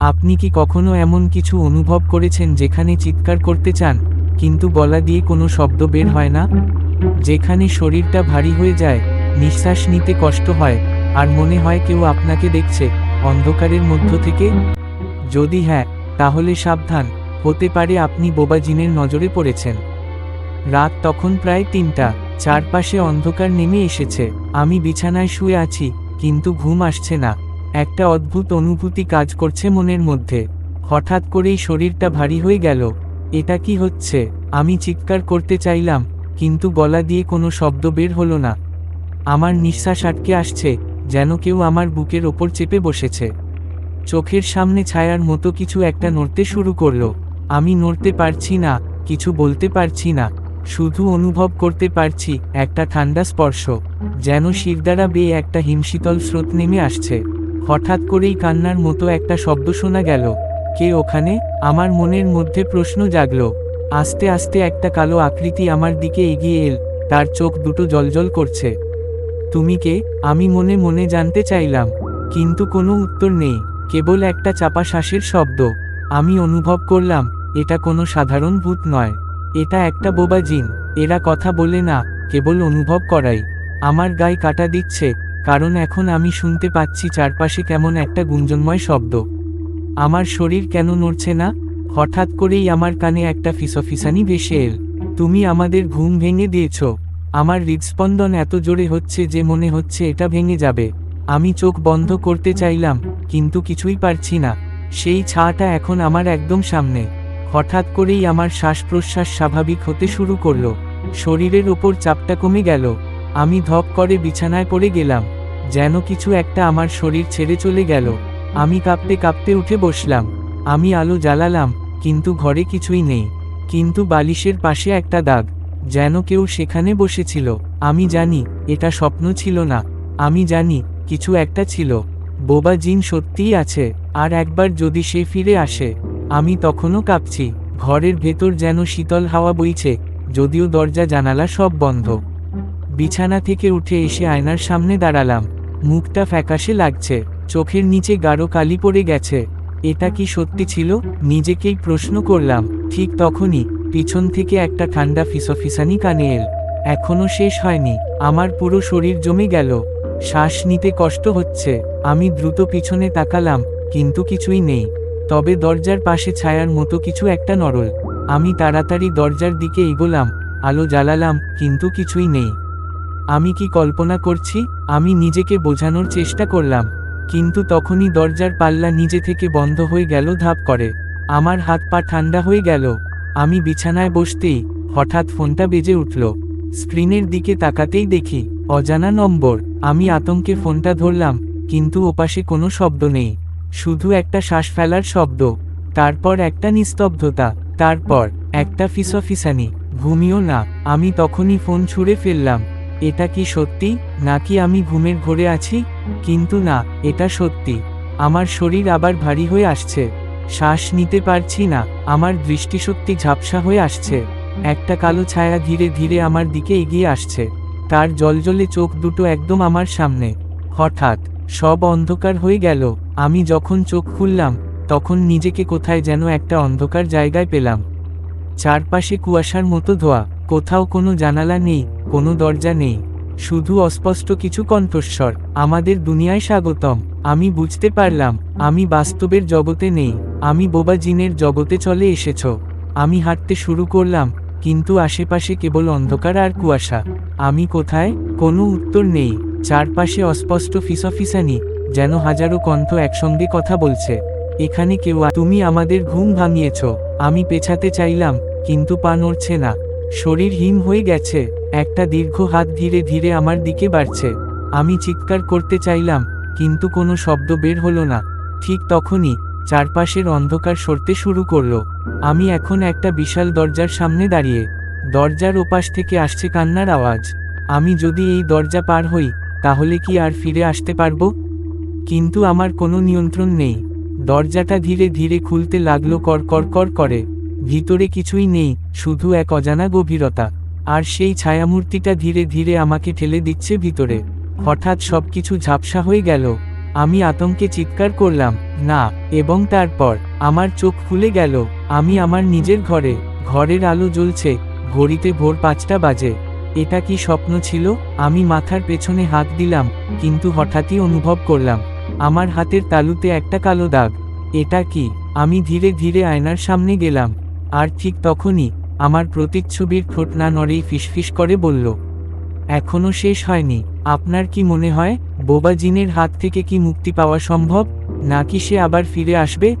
আপনি কি কখনো এমন কিছু অনুভব করেছেন যেখানে চিৎকার করতে চান, কিন্তু গলা দিয়ে কোনো শব্দ বের হয় না? যেখানে শরীরটা ভারী হয়ে যায়, নিঃশ্বাস নিতে কষ্ট হয়, আর মনে হয় কেউ আপনাকে দেখছে, অন্ধকারের মধ্য থেকে? যদি হ্যাঁ তাহলে সাবধান, হতে পারে আপনি বোবা জিনের নজরে পড়েছেন। রাত তখন প্রায় তিনটা, চারপাশে অন্ধকার নেমে এসেছে, আমি বিছানায় শুয়ে আছি, কিন্তু ঘুম আসছে না। একটা অদ্ভুত অনুভূতি কাজ করছে মনের মধ্যে। হঠাৎ করেই শরীরটা ভারী হয়ে গেল। এটা কি হচ্ছে? আমি চিৎকার করতে চাইলাম, কিন্তু গলা দিয়ে কোনো শব্দ বের হলো না। আমার নিঃশ্বাস আটকে আসছে, যেন কেউ আমার বুকের ওপর চেপে বসেছে। চোখের সামনে ছায়ার মতো কিছু একটা নড়তে শুরু করল। আমি নড়তে পারছি না, কিছু বলতে পারছি না, শুধু অনুভব করতে পারছি, একটা ঠান্ডা স্পর্শ, যেন শিরদারা বেয়ে একটা হিমশীতল স্রোত নেমে আসছে। হঠাৎ করেই কান্নার মতো একটা শব্দ শোনা গেল। কে ওখানে? আমার মনের মধ্যে প্রশ্ন জাগল। আস্তে আস্তে একটা কালো আকৃতি আমার দিকে এগিয়ে এল, তার চোখ দুটো জলজল করছে। তুমি কে? আমি মনে মনে জানতে চাইলাম, কিন্তু কোনো উত্তর নেই, কেবল একটা চাপা শ্বাসের শব্দ। আমি অনুভব করলাম, এটা কোনো সাধারণ ভূত নয়, এটা একটা বোবা জিন, এরা কথা বলে না, কেবল অনুভব করাই আমার গায়ে কাটা দিচ্ছে কারণ এখন আমি শুনতে পাচ্ছি চারপাশে কেমন একটা গুঞ্জনময় শব্দ। আমার শরীর কেন নড়ছে না? হঠাৎ করেই আমার কানে একটা ফিসফিসানি ভেসে এল। তুমি আমাদের ঘুম ভেঙে দিয়েছ। আমার হৃদস্পন্দন এত জোরে হচ্ছে যে মনে হচ্ছে এটা ভেঙে যাবে। আমি চোখ বন্ধ করতে চাইলাম, কিন্তু কিছুই পারছি না। সেই ছাটা এখন আমার একদম সামনে। হঠাৎ করেই আমার শ্বাস প্রশ্বাস স্বাভাবিক হতে শুরু করল। শরীরের ওপর চাপটা কমে গেল। আমি ধপ করে বিছানায় পড়ে গেলাম, যেন কিছু একটা আমার শরীর ছেড়ে চলে গেল। আমি কাঁপতে কাঁপতে উঠে বসলাম। আমি আলো জ্বালালাম, কিন্তু ঘরে কিছুই নেই। কিন্তু বালিশের পাশে একটা দাগ, যেন কেউ সেখানে বসেছিল। আমি জানি, এটা স্বপ্ন ছিল না। আমি জানি, কিছু একটা ছিল। বোবা জিন সত্যিই আছে, আর একবার যদি সে ফিরে আসে, আমি তখনও কাঁপছি। ঘরের ভেতর যেন শীতল হাওয়া বইছে, যদিও দরজা জানালা সব বন্ধ। বিছানা থেকে উঠে এসে আয়নার সামনে দাঁড়ালাম। মুখটা ফ্যাকাশে লাগছে, চোখের নিচে গাঢ় কালি পড়ে গেছে। এটা কি সত্যি ছিল? নিজেকেই প্রশ্ন করলাম। ঠিক তখনই পিছন থেকে একটা ঠান্ডা ফিসফিসানি কানে এল। এখনও শেষ হয়নি। আমার পুরো শরীর জমে গেল। শ্বাস নিতে কষ্ট হচ্ছে। আমি দ্রুত পিছনে তাকালাম, কিন্তু কিছুই নেই। তবে দরজার পাশে ছায়ার মতো কিছু একটা নরল। আমি তাড়াতাড়ি দরজার দিকে এগোলাম, আলো জ্বালালাম, কিন্তু কিছুই নেই। আমি কি কল্পনা করছি, আমি নিজেকে বোঝানোর চেষ্টা করলাম, কিন্তু তখনই দরজার পাল্লা নিজে থেকে বন্ধ হয়ে গেল, ধাপ করে। আমার হাত পা ঠান্ডা হয়ে গেল। আমি বিছানায় বসতেই হঠাৎ ফোনটা বেজে উঠল। স্ক্রিনের দিকে তাকাতেই দেখি, অজানা নম্বর। আমি আতঙ্কে ফোনটা ধরলাম, কিন্তু ওপাশে কোনো শব্দ নেই। শুধু একটা শ্বাস ফেলার শব্দ, তারপর একটা নিস্তব্ধতা, তারপর একটা ফিসফিসানি। ঘুমিও না, আমি তখনই ফোন ছুঁড়ে ফেললাম। এটা কি সত্যি? নাকি আমি ঘুমের ঘোরে আছি? কিন্তু না, এটা সত্যি। আমার শরীর আবার ভারী হয়ে আসছে। শ্বাস নিতে পারছি না, আমার দৃষ্টিশক্তি ঝাপসা হয়ে আসছে। একটা কালো ছায়া ধীরে ধীরে আমার দিকে এগিয়ে আসছে। তার জলজলে চোখ দুটো একদম আমার সামনে। হঠাৎ, সব অন্ধকার হয়ে গেল। আমি যখন চোখ খুললাম, তখন নিজেকে কোথায় যেন একটা অন্ধকার জায়গায় পেলাম। চারপাশে কুয়াশার মতো ধোয়া। কোথাও কোনো জানালা নেই, কোনো দরজা নেই। শুধু অস্পষ্ট কিছু কণ্ঠস্বর। আমাদের দুনিয়ায় স্বাগতম। আমি বুঝতে পারলাম, আমি বাস্তবের জগতে নেই। আমি বোবা জিনের জগতে চলে এসেছ। আমি হাঁটতে শুরু করলাম, কিন্তু আশেপাশে কেবল অন্ধকার আর কুয়াশা। আমি কোথায়? কোনো উত্তর নেই। চারপাশে অস্পষ্ট ফিসফিসানি, যেন হাজারো কণ্ঠ একসঙ্গে কথা বলছে। এখানে কেউ তুমি আমাদের ঘুম ভাঙিয়েছ। আমি পেছাতে চাইলাম, কিন্তু পা নড়ছে না। শরীর হিম হয়ে গেছে, একটা দীর্ঘ হাত ধীরে ধীরে আমার দিকে বাড়ছে। আমি চিৎকার করতে চাইলাম, কিন্তু কোনো শব্দ বের হলো না। ঠিক তখনই চারপাশের অন্ধকার সরতে শুরু করল। আমি এখন একটা বিশাল দরজার সামনে দাঁড়িয়ে, দরজার ওপাশ থেকে আসছে কান্নার আওয়াজ। আমি যদি এই দরজা পার হই, তাহলে কি আর ফিরে আসতে পারব? কিন্তু আমার কোনো নিয়ন্ত্রণ নেই। দরজাটা ধীরে ধীরে খুলতে লাগল কর কর কর ভিতরে কিছুই নেই, শুধু এক অজানা গভীরতা। আর সেই ছায়ামূর্তিটা ধীরে ধীরে আমাকে ঠেলে দিচ্ছে ভিতরে। হঠাৎ সবকিছু ঝাপসা হয়ে গেল। আমি আতঙ্কে চিৎকার করলাম, না, এবং তারপর আমার চোখ খুলে গেল। আমি আমার নিজের ঘরে, ঘরের আলো জ্বলছে, ঘড়িতে ভোর পাঁচটা বাজে। এটা কি স্বপ্ন ছিল? আমি মাথার পেছনে হাত দিলাম, কিন্তু হঠাৎই অনুভব করলাম, আমার হাতের তালুতে একটা কালো দাগ। এটা কি? আমি ধীরে ধীরে আয়নার সামনে গেলাম। আর ঠিক তখনই আমার প্রতিচ্ছবির ঠোঁট না নড়েই ফিসফিস করে বলল এখনও শেষ হয়নি। আপনার কি মনে হয় বোবা জিনের হাত থেকে কি মুক্তি পাওয়া সম্ভব? নাকি সে আবার ফিরে আসবে?